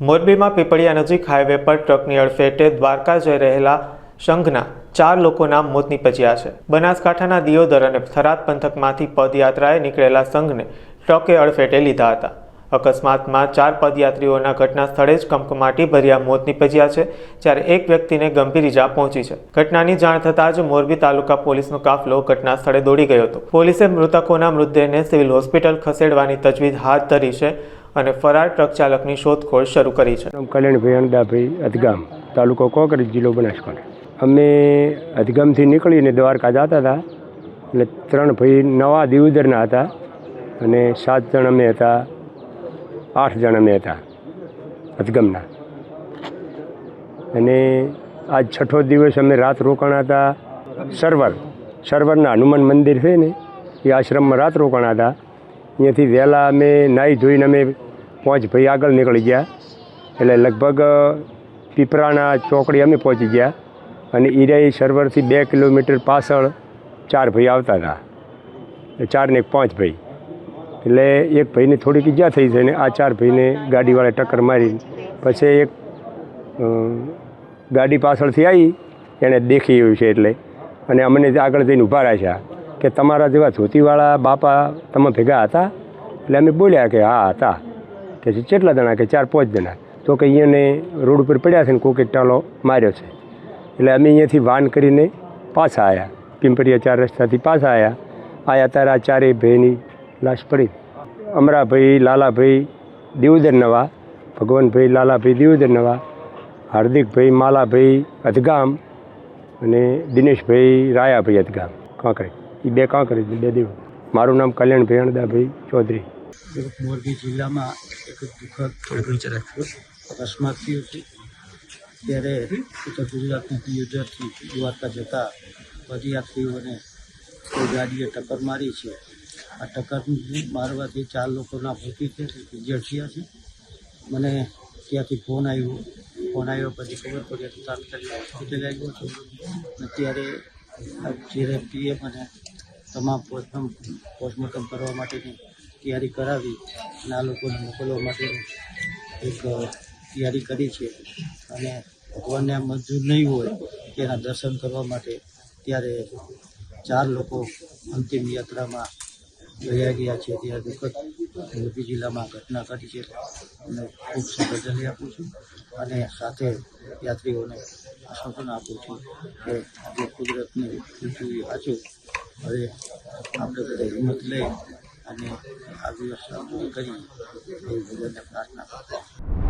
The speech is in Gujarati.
મોરબીમાં પીપળિયા નજીક હાઈવે પર ટ્રકની અડફેટે દ્વારકા જઈ રહેલા સંઘના ચાર લોકોના મોત નીપજ્યા છે. બનાસકાંઠાના દિયોદર અને થરાદ પંથકમાંથી પદયાત્રાએ નીકળેલા સંઘને ટ્રકે અડફેટે લીધા હતા. અકસ્માતમાં ચાર પદયાત્રીઓના ઘટના સ્થળે જ કમકમાટી ભર્યા મોત નીપજ્યા છે, જ્યારે એક વ્યક્તિને ગંભીર ઇજા પહોંચી છે. ઘટનાની જાણ થતાં જ મોરબી તાલુકા પોલીસનો કાફલો ઘટના સ્થળે દોડી ગયો હતો. પોલીસે મૃતકોના મૃતદેહને સિવિલ હોસ્પિટલ ખસેડવાની તજવીજ હાથ ધરી છે અને ફરાર ટ્રક ચાલકની શોધખોળ શરૂ કરી છે. કલ્યાણભાઈ અણદાભાઈ અધગામ, તાલુકો કોકરેજ જિલ્લો બનાસકાંઠા. અમે અધગામથી નીકળીને દ્વારકા જતા હતા એટલે ત્રણ ભાઈ નવા દિવદરના હતા અને સાત જણ અમે હતા, આઠ જણ અમે હતા અધગમના. અને આજ છઠ્ઠો દિવસ અમે રાત રોકાણા હતા, સર્વર, સર્વરના હનુમાન મંદિર છે ને, એ આશ્રમમાં રાત રોકાણા હતા. અહીંયાથી વહેલા અમે નાહી ધોઈને અમે પાંચ ભાઈ આગળ નીકળી ગયા. એટલે લગભગ પીપરાના ચોકડી અમે પહોંચી ગયા અને ઈરાઈ સર્વરથી બે કિલોમીટર પાછળ ચાર ભાઈ આવતા હતા. એટલે ચાર ને એક પાંચ ભાઈ. એટલે એક ભાઈને થોડીક ઈજા થઈ છે ને આ ચાર ભાઈને ગાડીવાળા ટક્કર મારી પછી એક ગાડી પાછળથી આવી એણે દેખી એવું છે એટલે. અને અમને આગળ જઈને ઊભા રાખ્યા કે તમારા જેવા ધોતીવાળા બાપા તમે ભેગા હતા? એટલે અમે બોલ્યા કે હા, હતા. કે કેટલા જણા? કે ચાર, પાંચ જણા. તો કે અહીંયાને રોડ ઉપર પડ્યા છે ને કોકે ટાલો માર્યો છે. એટલે અમે અહીંયાથી વાન કરીને પાછા આવ્યા પિંપરિયા ચાર રસ્તાથી પાછા આવ્યા આયા ત્યારે આ ચારેય ભાઈની લાશ પડી. અમરાભાઈ, લાલાભાઈ, દેવદર નવા, ભગવાનભાઈ, લાલાભાઈ, દેવદર નવા, હાર્દિકભાઈ, માલાભાઈ અધગામ અને દિનેશભાઈ રાયાભાઈ અધગામ. કાંકરે એ બે કાંકરે બે દેવ. મારું નામ કલ્યાણ ભેણદાભાઈ ચૌધરી. મોરબી જિલ્લામાં એક દુઃખદ અકસ્માત થયો છે ત્યારે ઉત્તર ગુજરાતના દિયોદરથી દ્વારકા જતા પદયાત્રીઓને ગાડીએ ટક્કર મારી છે. આ ટક્કર મારવાથી ચાર લોકોના મૃત્યુ છે ઇન્જર્ડ થયા છે. મને ત્યાંથી ફોન આવ્યો. ફોન આવ્યો પછી ખબર પડી તાત્કાલિક હોસ્પિટલ આવ્યો છું. અત્યારે જ્યારે પીએમ અને તમામ પોસ્ટમોર્ટમ પોસ્ટમોર્ટમ કરવા માટેની તૈયારી કરાવી અને આ લોકોને મોકલવા માટેની એક તૈયારી કરી છે. અને ભગવાનને આ મંજૂર નહીં હોય તેના દર્શન કરવા માટે ત્યારે ચાર લોકો અંતિમ યાત્રામાં ગયા ગયા છે. ત્યારે દુઃખદ મોરબી જિલ્લામાં ઘટના ઘટી છે. અને ખૂબ શ્રદ્ધાંજલિ આપું છું અને સાથે યાત્રીઓને આશ્વાસન આપું છું કે આજે કુદરતની પૃથ્વી વાંચું હવે આપણે બધા હિંમત લઈ અને આ દિવસ કરી ભગવાનને પ્રાર્થના કરું